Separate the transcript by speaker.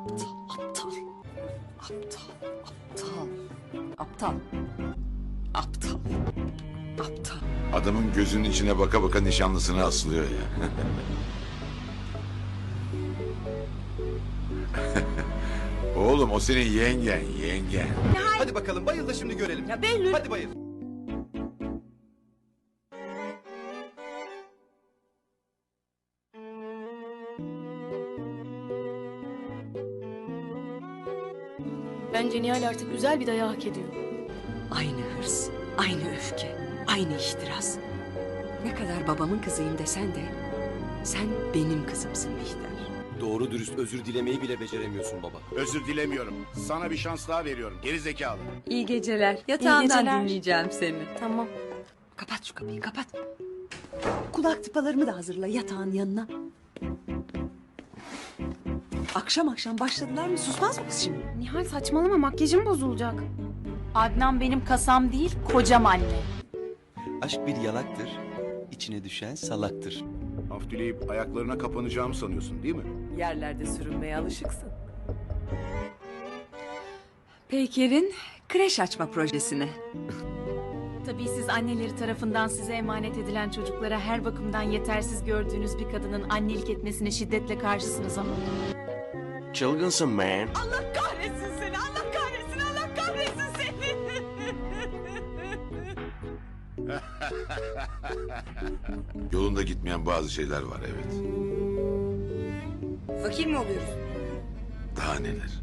Speaker 1: Aptal. Aptal. Aptal. Aptal. Aptal. Aptal.
Speaker 2: Adamın gözünün içine baka baka nişanlısına asılıyor ya. Oğlum o senin yengen, yengen.
Speaker 3: Hadi bakalım bayıl da şimdi görelim.
Speaker 1: Ya Behlül.
Speaker 3: Hadi bayıl.
Speaker 4: Bence Nihal artık güzel bir dayağı hak ediyor.
Speaker 1: Aynı hırs, aynı öfke, aynı ihtiras. Ne kadar babamın kızıyım desen de sen benim kızımsın Bihter.
Speaker 3: Doğru dürüst özür dilemeyi bile beceremiyorsun baba.
Speaker 5: Özür dilemiyorum. Sana bir şans daha veriyorum. Geri zekalı.
Speaker 1: İyi geceler. Yatağından
Speaker 4: geceler.
Speaker 1: dinleyeceğim seni.
Speaker 4: Tamam.
Speaker 1: Kapat şu kapıyı kapat. Kulak tıpalarımı da hazırla yatağın yanına. Akşam akşam başladılar mı susmaz mı kız şimdi?
Speaker 4: Nihal saçmalama makyajım bozulacak.
Speaker 6: Adnan benim kasam değil, kocam anne.
Speaker 3: Aşk bir yalaktır. içine düşen salaktır.
Speaker 5: Af dileyip ayaklarına kapanacağımı sanıyorsun değil mi?
Speaker 1: Yerlerde sürünmeye alışıksın. Peyker'in kreş açma projesine.
Speaker 6: Tabii siz anneleri tarafından size emanet edilen çocuklara her bakımdan yetersiz gördüğünüz bir kadının annelik etmesine şiddetle karşısınız ama.
Speaker 7: Çılgınsın man.
Speaker 1: Allah kahretsin seni, Allah kahretsin, Allah kahretsin seni.
Speaker 2: Yolunda gitmeyen bazı şeyler var evet.
Speaker 1: Fakir mi oluyoruz?
Speaker 2: Daha neler.